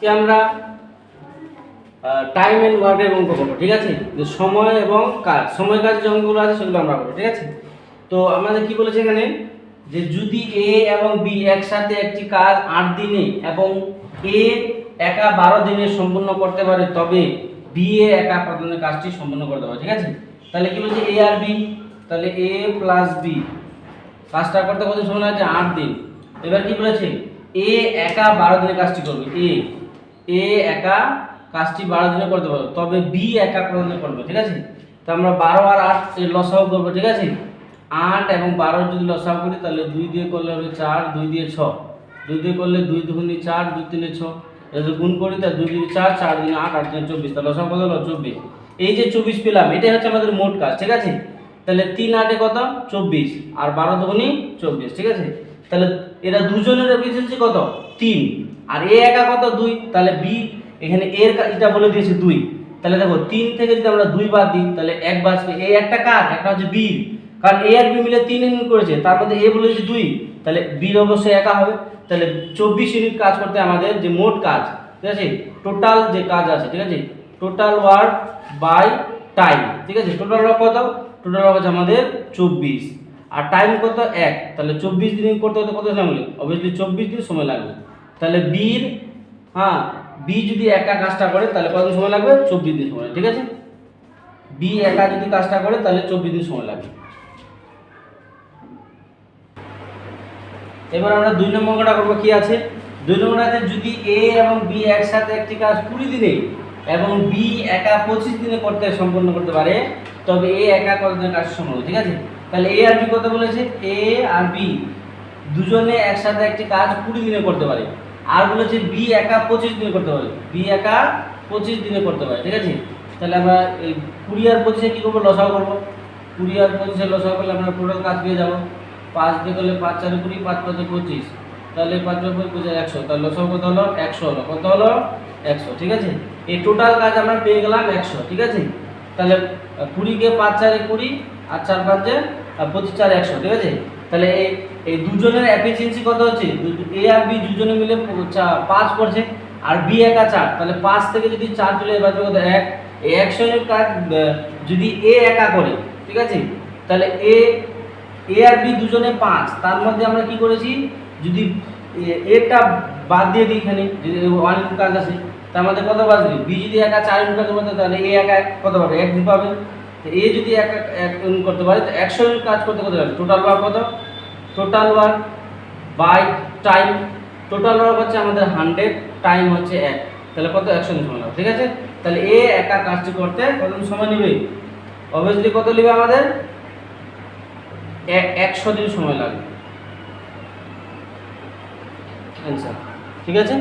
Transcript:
আজকে আমরা? Time and ওয়ার্কের অঙ্ক করব ঠিক আছে? যে সময় এবং কাজ, সময়, কাজ যে অঙ্কগুলো আছে সেগুলো আমরা করব ঠিক আছে? তো আমাদের কি বলেছে এখানে? যে যদি এ এবং বি একসাথে একটি কাজ আট দিনে এবং এ একা বারো দিনে সম্পূর্ণ করতে পারে, তবে বি এ একা কত দিনে কাজটি সম্পূর্ণ করতে পারে ঠিক আছে? তাহলে কি বলছে এ আর বি তাহলে এ প্লাস বি কাজটা করতে কত সময় লাগছে? আট দিন। এবার কি বলেছে? এ একা বারো দিনে কাজটি করবে এ এ একা কাজটি বারো দিনে করতে পারবে তবে বি একা কত দিনে করবে, ঠিক আছে? তো আমরা বারো আর আট লসাও করব, ঠিক আছে? আট এবং বারো যদি লসাও করি, তাহলে দুই দিয়ে করলে হবে চার, দুই দিয়ে ছ। দুই দিয়ে করলে দুই দুগুনি চার, দুই তিনে ছ। যদি গুণ করি, তাহলে দুই দিয়ে চার চার দিনে আট আট দিনে চব্বিশ। তাহলে লসাও কত হলো? চব্বিশ। এই যে চব্বিশ পেলাম, এটাই হচ্ছে আমাদের মোট কাজ, ঠিক আছে? তাহলে তিন আটে কত? চব্বিশ। আর বারো দুগুনি চব্বিশ, ঠিক আছে? তাহলে এরা দুজনের এফিসিয়েন্সি কত? তিন। আর এ একা কত? দুই। তাহলে বি, এখানে এর এটা বলে দিয়েছে দুই। তাহলে দেখো, তিন থেকে যদি আমরা দুই বাদ দিই, তাহলে এক বাঁচবে। এ একটা কার? একটা হচ্ছে বি। কারণ এ আর বি মিলে তিন ইউনিট করেছে। তার মধ্যে এ বলেছে দুই। তাহলে বির অবশ্যই একা হবে। তাহলে চব্বিশ ইউনিট কাজ করতে আমাদের যে মোট কাজ, ঠিক আছে? টোটাল যে কাজ আছে, ঠিক আছে? টোটাল ওয়ার্ক বাই টাইম, ঠিক আছে? টোটাল ওয়ার্ক কত? টোটাল ওয়ার্ক আছে আমাদের চব্বিশ। আর টাইম কত? এক। তাহলে চব্বিশ দিন করতে হতে কত লাগবে? অবভিয়াসলি চব্বিশ দিন সময় লাগবে। তাহলে বির হ্যাঁ বি যদি একা কাজটা করে, তাহলে কত সময় লাগবে? চব্বিশ দিন সময় ঠিক আছে? বি একা যদি কাজটা করে, তাহলে চব্বিশ দিন সময় লাগবে। এবার আমরা দুই নম্বর অঙ্কটা করব, কি আছে? দুই নম্বর আছে, যদি এ এবং বি একসাথে একটি কাজ কুড়ি দিনে এবং বি একা পঁচিশ দিনে করতে সম্পন্ন করতে পারে, তবে এ একা কত দিনে কাজ সম্পন্ন ঠিক আছে? তাহলে এ আর বি কত বলেছে? এ আর বি দুজনে একসাথে একটি কাজ কুড়ি দিনে করতে পারে। আর বলেছে বি একা পঁচিশ দিনে করতে পারে। বি একা পঁচিশ দিনে করতে পারে, ঠিক আছে? তাহলে আমরা এই কুড়ি আর পঁচিশে কী করব? লসাও করব। কুড়ি আর পঁচিশে লসাও করলে আমরা টোটাল কাজ পেয়ে যাব। পাঁচ দিয়ে করলে পাঁচ চারে কুড়ি, পাঁচ পাঁচে পঁচিশ। তাহলে পাঁচ পাঁচ পঁচিশ একশো। তাহলে লসাও কত হলো? একশো হলো। কত হলো? একশো, ঠিক আছে? এই টোটাল কাজ আমরা পেয়ে গেলাম একশো, ঠিক আছে? তাহলে কুড়িকে পাঁচ চারে কুড়ি, আর চার পাঁচে পঁচিশ চার একশো, ঠিক আছে? তাহলে এই এই দুজনের এফিসিয়েন্সি কত হচ্ছে? এ আর বি দুজনে মিলে পাঁচ করছে, আর বি একা চার, তাহলে পাঁচ থেকে যদি চার চলে এবার কত? এক। এই একশনের কাজ যদি এ একা করে, ঠিক আছে? তাহলে এ এ আর বি দুজনে পাঁচ, তার মধ্যে আমরা কি করেছি? যদি এটা বাদ দিয়ে দিই এখানে যদি ওয়ান ইউনিট কাজ আছে, তার মধ্যে কত বাজবে বি যদি একা চার ইউনিট কাজের মধ্যে, তাহলে এ একা কত পাবে? এক দিন পাবে। এ যদি এক এক- ইউনিট করতে পারে, তো একশো ইউনিট কাজ করতে কত পারে টোটাল ওয়ার্ক কত? Total work by time total work হচ্ছে আমাদের হান্ড্রেড টাইম হচ্ছে এক। তাহলে কত? একশো দিন সময় লাগবে ঠিক আছে? তাহলে এ একা কাজটি করতে কতদিন সময় নেবে? অবভিয়াসলি কত নেবে আমাদের? একশো দিন সময় লাগবে। আচ্ছা ঠিক আছে?